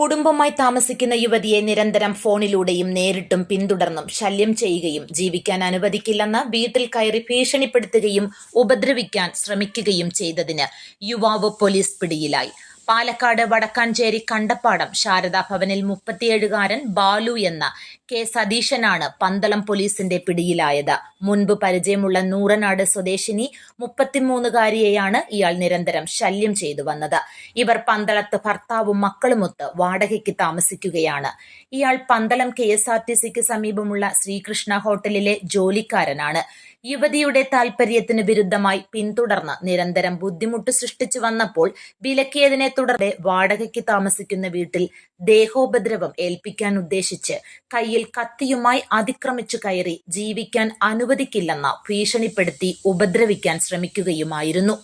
കുടുംബമായി താമസിക്കുന്ന യുവതിയെ നിരന്തരം ഫോണിലൂടെയും നേരിട്ടും പിന്തുടർന്നും ശല്യം ചെയ്യുകയും ജീവിക്കാൻ അനുവദിക്കില്ലെന്ന് വീട്ടിൽ കയറി ഭീഷണിപ്പെടുത്തുകയും ഉപദ്രവിക്കാൻ ശ്രമിക്കുകയും ചെയ്തതിന് യുവാവ് പോലീസ് പിടിയിലായി. പാലക്കാട് വടക്കാഞ്ചേരി കണ്ടപ്പാടം ശാരദാ ഭവനിൽ മുപ്പത്തിയേഴുകാരൻ ബാലു എന്ന കെ സതീശനാണ് പന്തളം പോലീസിന്റെ പിടിയിലായത്. മുൻപ് പരിചയമുള്ള നൂറനാട് സ്വദേശിനി മുപ്പത്തിമൂന്നുകാരിയെയാണ് ഇയാൾ നിരന്തരം ശല്യം ചെയ്തു വന്നത്. ഇവർ പന്തളത്ത് ഭർത്താവും മക്കളുമൊത്ത് വാടകയ്ക്ക് താമസിക്കുകയാണ്. ഇയാൾ Pandalam K S R T സിക്ക് സമീപമുള്ള ശ്രീകൃഷ്ണ ഹോട്ടലിലെ ജോലിക്കാരനാണ്. യുവതിയുടെ താൽപര്യത്തിന് വിരുദ്ധമായി പിന്തുടർന്ന് നിരന്തരം ബുദ്ധിമുട്ട് സൃഷ്ടിച്ചു വന്നപ്പോൾ വിലക്കിയതിനെ തുടർന്ന് വാടകയ്ക്ക് താമസിക്കുന്ന വീട്ടിൽ ദേഹോപദ്രവം ഏൽപ്പിക്കാൻ ഉദ്ദേശിച്ച് കയ്യിൽ കത്തിയുമായി അതിക്രമിച്ചു കയറി ജീവിക്കാൻ അനുവദിക്കില്ലെന്ന ഭീഷണിപ്പെടുത്തി ഉപദ്രവിക്കാൻ ശ്രമിക്കുകയുമായിരുന്നു.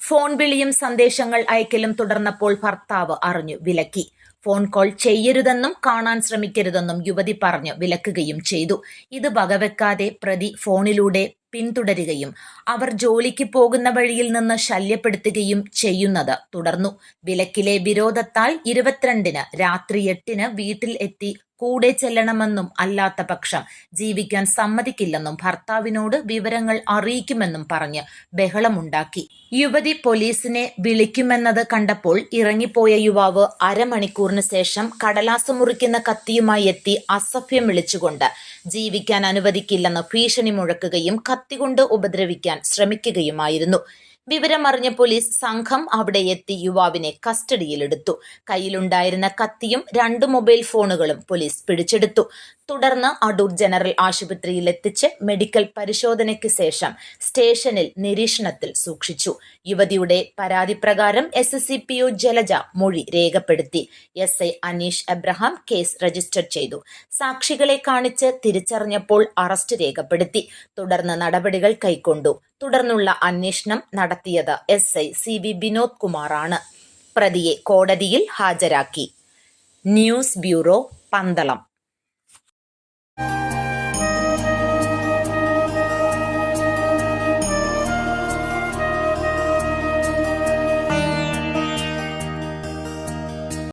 ഫോൺ വിളിയും സന്ദേശങ്ങൾ അയക്കലും തുടർന്നപ്പോൾ ഭർത്താവ് അറിഞ്ഞു വിലക്കി. ഫോൺ കോൾ ചെയ്യരുതെന്നും കാണാൻ ശ്രമിക്കരുതെന്നും യുവതി പറഞ്ഞു വിലക്കുകയും ചെയ്തു. ഇത് വകവെക്കാതെ പ്രതി ഫോണിലൂടെ പിന്തുടരുകയും അവർ ജോലിക്ക് പോകുന്ന വഴിയിൽ നിന്ന് ശല്യപ്പെടുത്തുകയും ചെയ്യുന്നത് തുടർന്നു. വിലക്കിലെ വിരോധത്താൽ ഇരുപത്തിരണ്ടിന് രാത്രി എട്ടിന് വീട്ടിൽ എത്തി കൂടെ ചെല്ലണമെന്നും അല്ലാത്ത പക്ഷം ജീവിക്കാൻ സമ്മതിക്കില്ലെന്നും ഭർത്താവിനോട് വിവരങ്ങൾ അറിയിക്കുമെന്നും പറഞ്ഞ് ബഹളമുണ്ടാക്കി. യുവതി പോലീസിനെ വിളിക്കുമെന്നത് കണ്ടപ്പോൾ ഇറങ്ങിപ്പോയ യുവാവ് അരമണിക്കൂറിന് ശേഷം കടലാസ് മുറിക്കുന്ന കത്തിയുമായി എത്തി അസഭ്യം വിളിച്ചുകൊണ്ട് ജീവിക്കാൻ അനുവദിക്കില്ലെന്ന് ഭീഷണി മുഴക്കുകയും കത്തികൊണ്ട് ഉപദ്രവിക്കാൻ ശ്രമിക്കുകയുമായിരുന്നു. വിവരമറിഞ്ഞ പോലീസ് സംഘം അവിടെ എത്തി യുവാവിനെ കസ്റ്റഡിയിലെടുത്തു. കയ്യിലുണ്ടായിരുന്ന കത്തിയും രണ്ട് മൊബൈൽ ഫോണുകളും പോലീസ് പിടിച്ചെടുത്തു. തുടർന്ന് അടൂർ ജനറൽ ആശുപത്രിയിൽ എത്തിച്ച് മെഡിക്കൽ പരിശോധനയ്ക്ക് ശേഷം സ്റ്റേഷനിൽ നിരീക്ഷണത്തിൽ സൂക്ഷിച്ചു. യുവതിയുടെ പരാതി പ്രകാരം S S C P O Jalaja മൊഴി രേഖപ്പെടുത്തി. S I Aneesh Abraham case register ചെയ്തു. സാക്ഷികളെ കാണിച്ച് തിരിച്ചറിഞ്ഞപ്പോൾ അറസ്റ്റ് രേഖപ്പെടുത്തി. തുടർന്ന് നടപടികൾ കൈക്കൊണ്ടു. തുടർന്നുള്ള അന്വേഷണം നടത്തിയത് S I C V Vinod കുമാറാണ്. പ്രതിയെ കോടതിയിൽ ഹാജരാക്കി. News bureau Pandalam.